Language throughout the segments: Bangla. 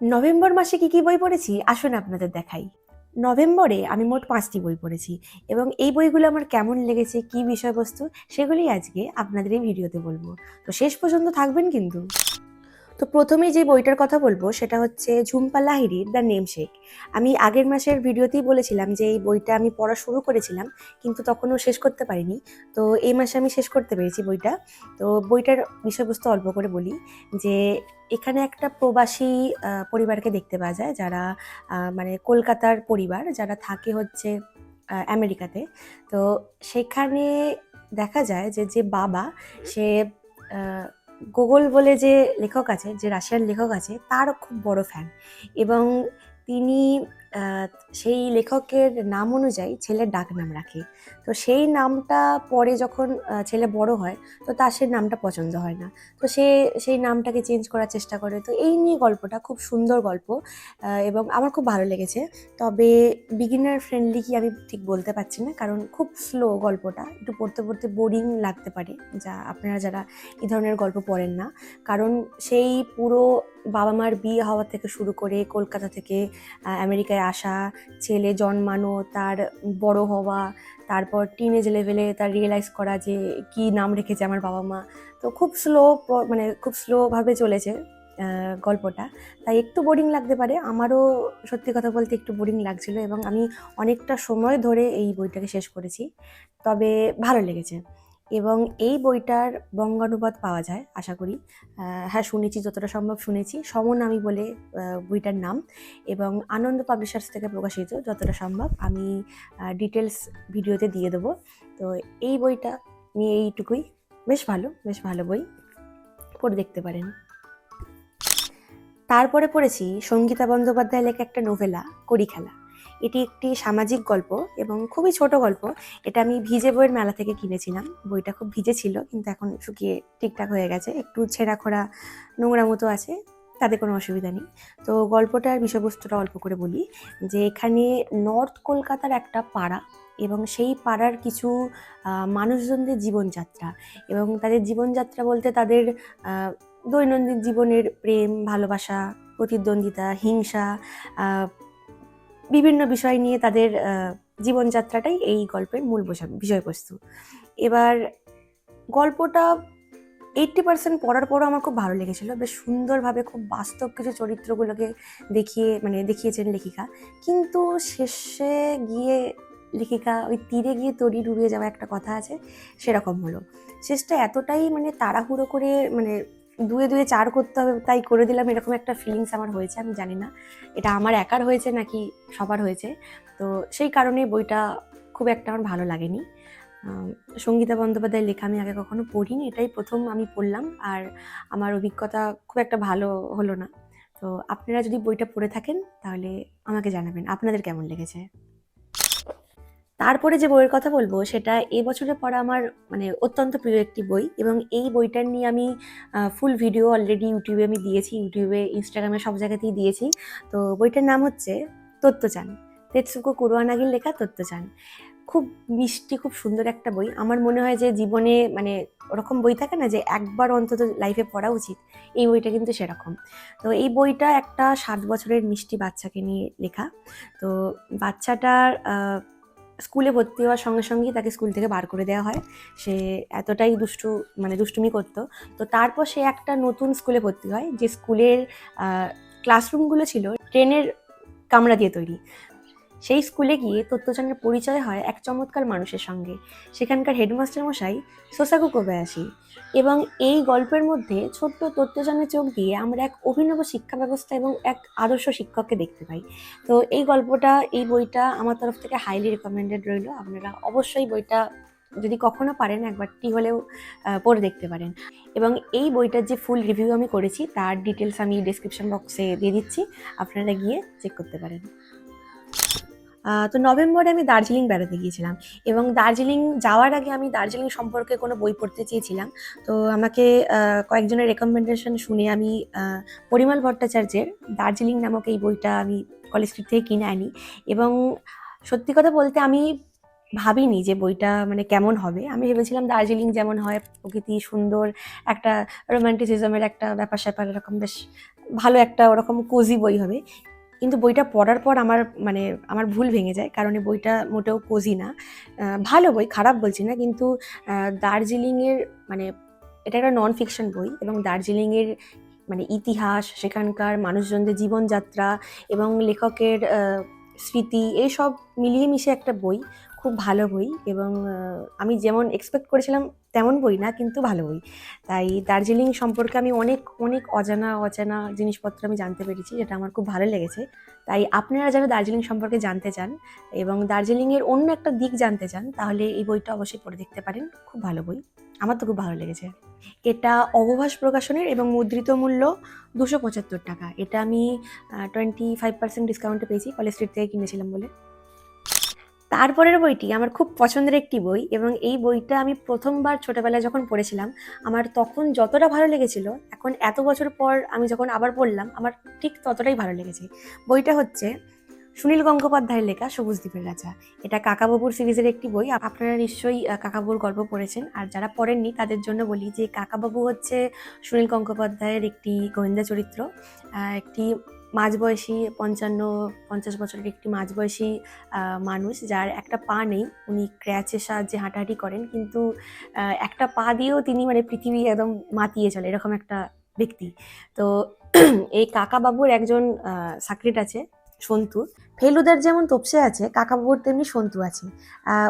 নভেম্বর মাসে কি কি বই পড়েছি? আসুন আপনাদের দেখাই। নভেম্বরে আমি মোট পাঁচটি বই পড়েছি এবং এই বইগুলো আমার কেমন লেগেছে, কি বিষয়বস্তু, সেগুলি আজকে আপনাদের এই ভিডিওতে বলব। তো শেষ পর্যন্ত থাকবেন কিন্তু। তো প্রথমেই যে বইটার কথা বলব, সেটা হচ্ছে ঝুম্পা লাহিড়ির দ্য নেম শেক। আমি আগের মাসের ভিডিওতেই বলেছিলাম যে এই বইটা আমি পড়া শুরু করেছিলাম, কিন্তু তখনও শেষ করতে পারিনি। তো এই মাসে আমি শেষ করতে পেরেছি বইটা। তো বইটার বিষয়বস্তু অল্প করে বলি যে, এখানে একটা প্রবাসী পরিবারকে দেখতে পাওয়া যায় যারা মানে কলকাতার পরিবার, যারা থাকে হচ্ছে আমেরিকাতে। তো সেখানে দেখা যায় যে যে বাবা, সে গোগল বলে যে লেখক আছে, যে রাশিয়ান লেখক আছে, তারও খুব বড় ফ্যান এবং তিনি সেই লেখকের নাম অনুযায়ী ছেলের ডাক নাম রাখে। তো সেই নামটা পরে যখন ছেলে বড় হয় তো তার সেই নামটা পছন্দ হয় না। তো সে সেই নামটাকে চেঞ্জ করার চেষ্টা করে। তো এই নিয়ে গল্পটা খুব সুন্দর গল্প এবং আমার খুব ভালো লেগেছে। তবে বিগিনার ফ্রেন্ডলি কি আমি ঠিক বলতে পারছি না কারণ খুব স্লো গল্পটা। একটু পড়তে পড়তে বোরিং লাগতে পারে যা আপনারা যারা এই ধরনের গল্প পড়েন না। কারণ সেই পুরো বাবা মার বিয়ে হওয়া থেকে শুরু করে কলকাতা থেকে আহ, আমেরিকায় আসা, ছেলে জন্মানো, তার বড় হওয়া, তারপর টিনেজ লেভেলে তার রিয়েলাইজ করা যে কি নাম রেখেছে আমার বাবা মা। তো খুব স্লো মানে খুব স্লোভাবে চলেছে গল্পটা। তাই একটু বোরিং লাগতে পারে, আমারও সত্যি কথা বলতে একটু বোরিং লাগছিল এবং আমি অনেকটা সময় ধরে এই বইটাকে শেষ করেছি। তবে ভালো লেগেছে। এবং এই বইটার বঙ্গানুবাদ পাওয়া যায়, আশা করি। হ্যাঁ শুনেছি, যতটা সম্ভব শুনেছি। সমনামী বলে বইটার নাম। এবং আনন্দ পাবলিশার্স থেকে প্রকাশিত, যতটা সম্ভব। আমি ডিটেলস ভিডিওতে দিয়ে দেবো। তো এই বইটা নিয়ে এইটুকুই। বেশ ভালো বেশ ভালো বই। পড়ে দেখতে পারেন। তারপরে পড়েছি সঙ্গীতা বন্দ্যোপাধ্যায় লেখা একটা নোভেলা করি খেলা এটি একটি সামাজিক গল্প এবং খুবই ছোট গল্প। এটা আমি ভিজে বইয়ের মেলা থেকে কিনেছিলাম। বইটা খুব ভিজে ছিল, কিন্তু এখন শুকিয়ে ঠিকঠাক হয়ে গেছে। একটু ছেঁড়া খোড়া নোংরা মতো আছে, তাতে কোনো অসুবিধা নেই। তো গল্পটার বিষয়বস্তুটা অল্প করে বলি, যে এখানে নর্থ কলকাতার একটা পাড়া এবং সেই পাড়ার কিছু মানুষজনদের জীবনযাত্রা এবং তাদের জীবনযাত্রা বলতে তাদের দৈনন্দিন জীবনের প্রেম, ভালোবাসা, প্রতিদ্বন্দ্বিতা, হিংসা বিভিন্ন বিষয় নিয়ে তাদের জীবনযাত্রাটাই এই গল্পের মূল বসা- বিষয়বস্তু। এবার গল্পটা এইট্টি পার্সেন্ট পড়ার পরও আমার খুব ভালো লেগেছিল। বেশ সুন্দরভাবে খুব বাস্তব কিছু চরিত্রগুলোকে দেখিয়ে মানে দেখিয়েছেন লেখিকা। কিন্তু শেষে গিয়ে লেখিকা ওই তীরে গিয়ে তরি ডুবিয়ে যাওয়া একটা কথা আছে, সেরকম হলো। শেষটা এতটাই মানে তাড়াহুড়ো করে মানে দুয়ে দুয়ে চার করতে হবে, তাই করে দিলাম। এরকম একটা ফিলিংস আমার হয়েছে, আমি জানি না। এটা আমার একার হয়েছে নাকি সবার হয়েছে? তো সেই কারণে বইটা খুব একটা আমার ভালো লাগেনি। সঙ্গীতা বন্দ্যোপাধ্যায়ের লেখা আমি আগে কখনো পড়িনি, এটাই প্রথম আমি পড়লাম। আর আমার অভিজ্ঞতা খুব একটা ভালো হলো না। তো আপনারা যদি বইটা পড়ে থাকেন, তাহলে আমাকে জানাবেন। আপনাদের কেমন লেগেছে? তারপরে যে বইয়ের কথা বলব, সেটা এবছরে পড়া আমার মানে অত্যন্ত প্রিয় একটি বই এবং এই বইটার নিয়ে আমি ফুল ভিডিও অলরেডি ইউটিউবে আমি দিয়েছি ইউটিউবে ইনস্টাগ্রামে সব জায়গাতেই দিয়েছি। তো বইটার নাম হচ্ছে তত্ত্বচান তেৎসুকো কুরুয়ানাগির লেখা তত্ত্বচান খুব মিষ্টি, খুব সুন্দর একটা বই। আমার মনে হয় যে জীবনে মানে ওরকম বই থাকে না যে একবার অন্তত লাইফে পড়া উচিত, এই বইটা কিন্তু সেরকম। তো এই বইটা একটা সাত বছরের মিষ্টি বাচ্চাকে নিয়ে লেখা। তো বাচ্চাটার স্কুলে ভর্তি হওয়ার সঙ্গে সঙ্গেই তাকে স্কুল থেকে বার করে দেওয়া হয়। সে এতটাই দুষ্টু মানে দুষ্টুমি করতো। তো তারপর সে একটা নতুন স্কুলে ভর্তি হয়, যে স্কুলের ক্লাসরুমগুলো ছিল, ট্রেনের কামরা দিয়ে তৈরি। সেই স্কুলে গিয়ে তত্ত্বচানের পরিচয় হয় এক চমৎকার মানুষের সঙ্গে। সেখানকার হেডমাস্টার মশাই সোসাকু কোবায়াসি। এবং এই গল্পের মধ্যে ছোট্ট তত্ত্বচানের চোখ দিয়ে আমরা এক অভিনব শিক্ষা ব্যবস্থা এবং এক আদর্শ শিক্ষককে দেখতে পাই। তো এই গল্পটা, এই বইটা আমার তরফ থেকে হাইলি রেকমেন্ডেড রইল। আপনারা অবশ্যই বইটা যদি কখনো পারেন একবারটি হলেও পড়ে দেখতে পারেন। এবং এই বইটার যে ফুল রিভিউ আমি করেছি, তার ডিটেলস আমি ডিসক্রিপশন বক্সে দিয়ে দিচ্ছি। আপনারা গিয়ে চেক করতে পারেন। তো নভেম্বরে আমি দার্জিলিং বেড়াতে গিয়েছিলাম এবং দার্জিলিং যাওয়ার আগে আমি দার্জিলিং সম্পর্কে কোনো বই পড়তে চেয়েছিলাম। তো আমাকে কয়েকজনের রেকমেন্ডেশন শুনে আমি পরিমল ভট্টাচার্যের দার্জিলিং নামক এই বইটা আমি কলেজ স্ট্রিট থেকে কিনে আনি এবং সত্যি কথা বলতে আমি ভাবিনি যে বইটা মানে কেমন হবে। আমি ভেবেছিলাম দার্জিলিং যেমন হয়, প্রকৃতি সুন্দর, একটা রোমান্টিসিজমের একটা ব্যাপার স্যাপার এরকম বেশ ভালো একটা ওরকম কোজি বই হবে। কিন্তু বইটা পড়ার পর আমার মানে আমার ভুল ভেঙে যায়, কারণ এই বইটা মোটেও কোজি না। ভালো বই, খারাপ বলছি না, কিন্তু দার্জিলিংয়ের মানে এটা একটা নন ফিকশন বই এবং দার্জিলিংয়ের মানে ইতিহাস, সেখানকার মানুষজনদের জীবনযাত্রা এবং লেখকের স্মৃতি এইসব মিলিয়ে মিশে একটা বই, খুব ভালো বই এবং আমি যেমন এক্সপেক্ট করেছিলাম তেমন বই না, কিন্তু ভালো বই। তাই দার্জিলিং সম্পর্কে আমি অনেক অনেক অজানা অজানা জিনিসপত্র আমি জানতে পেরেছি, যেটা আমার খুব ভালো লেগেছে। তাই আপনারা যারা দার্জিলিং সম্পর্কে জানতে চান এবং দার্জিলিংয়ের অন্য একটা দিক জানতে চান, তাহলে এই বইটা অবশ্যই পড়ে দেখতে পারেন, খুব ভালো বই। আমার তো খুব ভালো লেগেছে। এটা অবভাস প্রকাশনের এবং মুদ্রিত মূল্য দুশো পঁচাত্তর টাকা। এটা আমি টোয়েন্টি ফাইভ পার্সেন্ট ডিসকাউন্টে পেয়েছি কলেজ স্ট্রিট থেকে কিনেছিলাম বলে। তারপরের বইটি আমার খুব পছন্দের একটি বই এবং এই বইটা আমি প্রথমবার ছোটোবেলায় যখন পড়েছিলাম, আমার তখন যতটা ভালো লেগেছিল, এখন এত বছর পর আমি যখন আবার পড়লাম, আমার ঠিক ততটাই ভালো লেগেছে। বইটা হচ্ছে সুনীল গঙ্গোপাধ্যায়ের লেখা সবুজ দ্বীপের রাজা। এটা কাকাবাবুর সিরিজের একটি বই। আপনারা নিশ্চয়ই কাকাবাবুর গল্প পড়েছেন। আর যারা পড়েননি, তাদের জন্য বলি যে কাকাবাবু হচ্ছে সুনীল গঙ্গোপাধ্যায়ের একটি গোয়েন্দা চরিত্র। একটি মাঝবয়সী, পঞ্চান্ন, পঞ্চাশ বছরের একটি মাঝবয়সী মানুষ যার একটা পা নেই। উনি ক্র্যাচের সাহায্যে হাঁটাহাঁটি করেন, কিন্তু একটা পা দিয়েও তিনি মানে পৃথিবী একদম মাতিয়ে চলে, এরকম একটা ব্যক্তি। তো, এই কাকাবাবুর একজন সাকরেট আছে। সন্তু। ফেলুদার যেমন তপসে আছে, কাকাবাবুর তেমনি সন্তু আছে।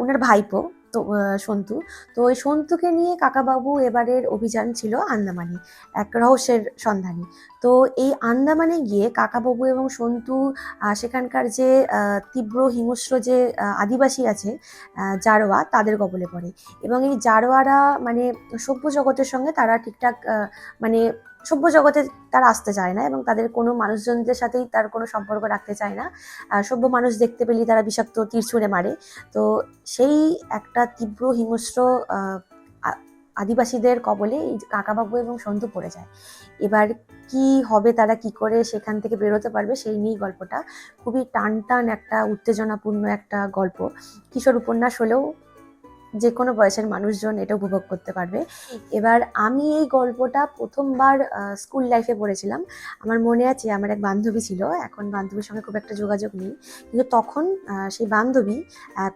উনার ভাইপো তো সন্তু। তো ওই সন্তুকে নিয়ে কাকাবাবু এবারের অভিযান ছিল আন্দামানে, এক রহস্যের সন্ধানে। তো এই আন্দামানে গিয়ে কাকাবাবু এবং সন্তু সেখানকার যে তীব্র হিংস্র যে আদিবাসী আছে জারোয়া, তাদের কবলে পড়ে। এবং এই জারোয়ারা মানে সভ্য জগতের সঙ্গে তারা ঠিকঠাক মানে সভ্য জগতে তারা আসতে চায় না এবং তাদের কোনো মানুষজনদের সাথেই তার কোনো সম্পর্ক রাখতে চায় না। সভ্য মানুষ দেখতে পেলেই তারা বিষাক্ত তীর ছুঁড়ে মারে। তো সেই একটা তীব্র হিংস্র আদিবাসীদের কবলে এই কাকাবাবু এবং সন্ধু পড়ে যায়। এবার কি হবে, তারা কি করে সেখান থেকে বেরোতে পারবে সেই নিয়েই গল্পটা। খুবই টান টান একটা, উত্তেজনাপূর্ণ একটা গল্প। কিশোর উপন্যাস হলেও যে কোনো বয়সের মানুষজন এটা উপভোগ করতে পারবে। এবার আমি এই গল্পটা প্রথমবার স্কুল লাইফে পড়েছিলাম। আমার মনে আছে, আমার এক বান্ধবী ছিল, এখন বান্ধবীর সঙ্গে খুব একটা যোগাযোগ নেই। কিন্তু তখন সেই বান্ধবী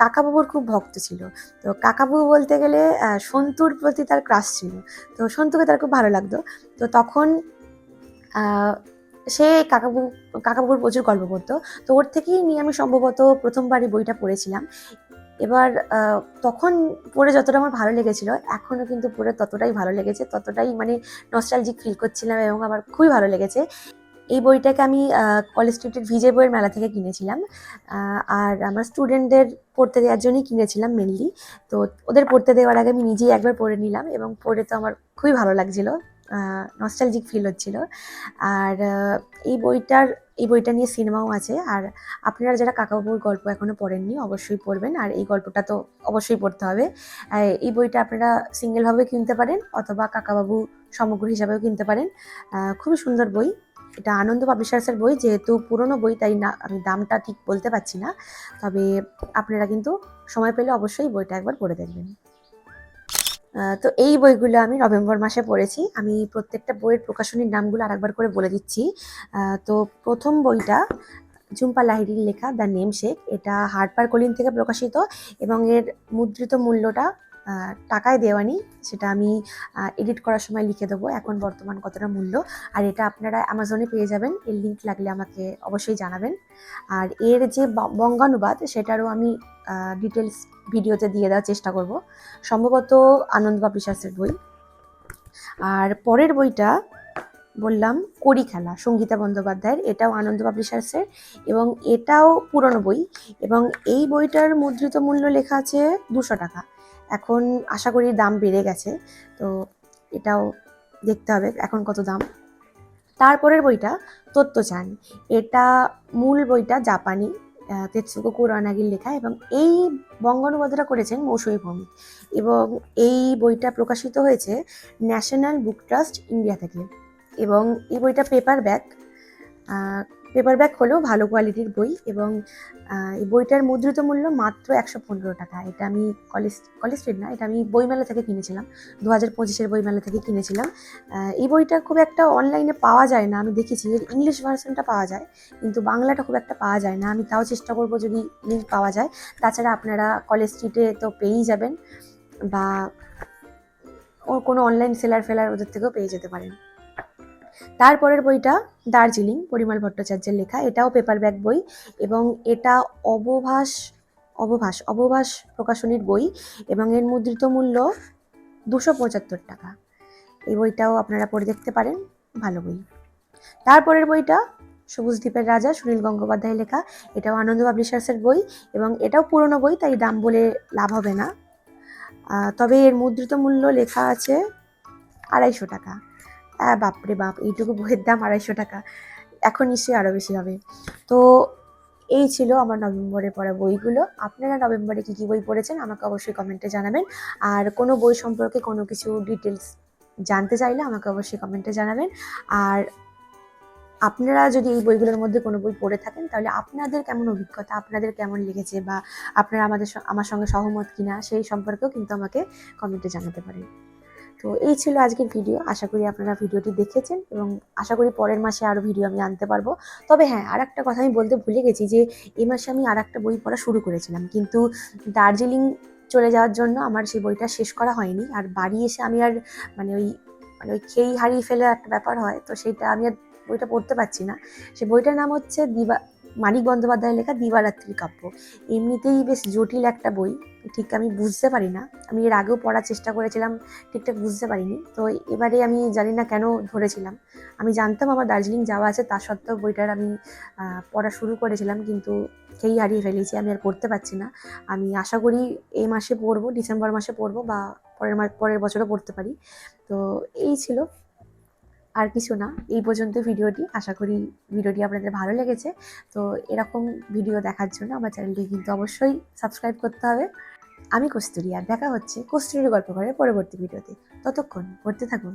কাকাবাবুর খুব ভক্ত ছিল। তো কাকাবাবু বলতে গেলে সন্তুর প্রতি তার ক্রাশ ছিল। তো সন্তুকে তার খুব ভালো লাগতো। তো তখন সে কাকাবু, কাকাবুর প্রচুর গল্প করতো তো ওর থেকেই নিয়ে আমি সম্ভবত প্রথমবারই বইটা পড়েছিলাম। এবার তখন পড়ে যতটা আমার ভালো লেগেছিল এখনও কিন্তু পড়ে ততটাই ভালো লেগেছে, ততটাই মানে নস্টালজিক ফিল করছিলাম এবং আমার খুবই ভালো লেগেছে। এই বইটাকে আমি কলেজ স্ট্রিটের ভিজে বইয়ের মেলা থেকে কিনেছিলাম আর আমার স্টুডেন্টদের পড়তে দেওয়ার জন্যই কিনেছিলাম মেনলি তো ওদের পড়তে দেওয়ার আগে আমি নিজেই একবার পড়ে নিলাম এবং পড়ে তো আমার খুবই ভালো লাগছিল। নস্টালজিক ফিল হচ্ছিল। আর এই বইটার, এই বইটা নিয়ে সিনেমাও আছে। আর আপনারা যারা কাকাবাবুর গল্প এখনও পড়েননি, অবশ্যই পড়বেন। আর এই গল্পটা তো অবশ্যই পড়তে হবে। এই বইটা আপনারা সিঙ্গেলভাবে কিনতে পারেন, অথবা কাকাবাবু সমগ্র হিসাবেও কিনতে পারেন। খুবই সুন্দর বই। এটা আনন্দ পাবলিশার্সের বই। যেহেতু পুরনো বই, তাই না, আমি দামটা ঠিক বলতে পারছি না। তবে আপনারা কিন্তু সময় পেলে অবশ্যই বইটা একবার পড়ে দেখবেন। তো এই বইগুলো আমি নভেম্বর মাসে পড়েছি। আমি প্রত্যেকটা বইয়ের প্রকাশনীর নামগুলো আরেকবার করে বলে দিচ্ছি। তো প্রথম বইটা ঝুম্পা লাহিড়ির লেখা দ্য নেম শেক এটা হার্পার কলিন থেকে প্রকাশিত এবং এর মুদ্রিত মূল্যটা টাকায় দেওয়ানি সেটা আমি এডিট করার সময় লিখে দেবো, এখন বর্তমান কতটা মূল্য, আর এটা আপনারা অ্যামাজনে পেয়ে যাবেন, এর লিঙ্ক লাগলে আমাকে অবশ্যই জানাবেন। আর এর যে বঙ্গানুবাদ, সেটারও আমি ডিটেলস ভিডিওতে দিয়ে দেওয়ার চেষ্টা করব। সম্ভবত আনন্দ পাবলিশার্সের বই। আর পরের বইটা বললাম, কড়ি খেলা, সঙ্গীতা বন্দ্যোপাধ্যায়ের, এটাও আনন্দ পাবলিশার্সের এবং এটাও পুরনো বই, এবং এই বইটার মুদ্রিত মূল্য লেখা আছে দুশো টাকা। এখন আশা করি দাম বেড়ে গেছে, তো এটাও দেখতে হবে এখন কত দাম। তারপরের বইটা তত্ত্বচান এটা মূল বইটা জাপানি তেতসুকো কুরানাগির লেখা এবং এই বঙ্গানুবাদটা করেছেন মৌসুমী ভৌমিক এবং এই বইটা প্রকাশিত হয়েছে ন্যাশনাল বুক ট্রাস্ট ইন্ডিয়া থেকে এবং এই বইটা পেপার ব্যাক পেপার ব্যাগ হলেও ভালো কোয়ালিটির বই এবং এই বইটার মুদ্রিত মূল্য মাত্র একশো পনেরো টাকা। এটা আমি কলেজ কলেজ স্ট্রিট না, এটা আমি বইমেলা থেকে কিনেছিলাম। দু হাজার পঁচিশের বইমেলা থেকে কিনেছিলাম। এই বইটা খুব একটা অনলাইনে পাওয়া যায় না। আমি দেখেছি এর ইংলিশ ভার্সনটা পাওয়া যায়, কিন্তু বাংলাটা খুব একটা পাওয়া যায় না। আমি তাও চেষ্টা করব যদি লিঙ্ক পাওয়া যায়। তাছাড়া আপনারা কলেজ স্ট্রিটে তো পেয়েই যাবেন বা কোনো অনলাইন সেলার ফেলার ওদের থেকেও পেয়ে যেতে পারেন। তারপরের বইটা দার্জিলিং, পরিমল ভট্টাচার্যের লেখা। এটাও পেপার ব্যাগ বই এবং এটা অবভাস অবভাস অবভাস প্রকাশনীর বই এবং এর মুদ্রিত মূল্য দুশো পঁচাত্তর টাকা। এই বইটাও আপনারা পড়ে দেখতে পারেন, ভালো বই। তারপরের বইটা সবুজ দ্বীপের রাজা সুনীল গঙ্গোপাধ্যায় লেখা। এটাও আনন্দ পাবলিশার্সের বই এবং এটাও পুরনো বই, তাই দাম বলে লাভ হবে না। তবে এর মুদ্রিত মূল্য লেখা আছে আড়াইশো টাকা। হ্যাঁ বাপরে বাপ, এইটুকু বইয়ের দাম আড়াইশো টাকা। এখন নিশ্চয়ই আরও বেশি হবে। তো এই ছিল আমার নভেম্বরে পড়া বইগুলো। আপনারা নভেম্বরে কী কী বই পড়েছেন আমাকে অবশ্যই কমেন্টে জানাবেন। আর কোনো বই সম্পর্কে কোনো কিছু ডিটেলস জানতে চাইলে আমাকে অবশ্যই কমেন্টে জানাবেন। আর আপনারা যদি এই বইগুলোর মধ্যে কোনো বই পড়ে থাকেন, তাহলে আপনাদের কেমন অভিজ্ঞতা, আপনাদের কেমন লেগেছে বা আপনারা আমাদের আমার সঙ্গে সহমত কিনা, সেই সম্পর্কেও কিন্তু আমাকে কমেন্টে জানাতে পারেন। তো এই ছিল আজকের ভিডিও আশা করি আপনারা ভিডিওটি দেখেছেন এবং আশা করি পরের মাসে আরও ভিডিও আমি আনতে পারব। তবে হ্যাঁ আর একটা কথা আমি বলতে ভুলে গেছি যে, এই মাসে আমি আর একটা বই পড়া শুরু করেছিলাম। কিন্তু দার্জিলিং চলে যাওয়ার জন্য আমার সেই বইটা শেষ করা হয়নি। আর বাড়ি এসে আমি আর মানে ওই মানে ওই খেই হারিয়ে ফেলে একটা ব্যাপার হয়। তো সেইটা আমি আর বইটা পড়তে পারছি না। সে বইটার নাম হচ্ছে দিবা মানিক বন্দ্যোপাধ্যায়ের লেখা দিবারাত্রি কাব্য। এমনিতেই বেশ জটিল একটা বই, ঠিক আমি বুঝতে পারি না। আমি এর আগেও পড়ার চেষ্টা করেছিলাম, ঠিকঠাক বুঝতে পারিনি। তো এবারে আমি জানি না কেন ধরেছিলাম। আমি জানতাম আমার দার্জিলিং যাওয়া আছে, তা সত্ত্বেও বইটার আমি পড়া শুরু করেছিলাম, কিন্তু খেই হারিয়ে ফেলেছি, আমি আর পড়তে পারছি না। আমি আশা করি এই মাসে পড়ব, ডিসেম্বর মাসে পড়ব বা পরের পরের বছরও পড়তে পারি। তো এই ছিল আর কিছু না, এই পর্যন্ত ভিডিওটি। আশা করি ভিডিওটি আপনাদের ভালো লেগেছে। তো এরকম ভিডিও দেখার জন্য আমার চ্যানেলটি কিন্তু অবশ্যই সাবস্ক্রাইব করতে হবে। আমি কস্তুরি, আর দেখা হচ্ছে কস্তুরির গল্প করে পরবর্তী ভিডিওতে। ততক্ষণ করতে থাকুন।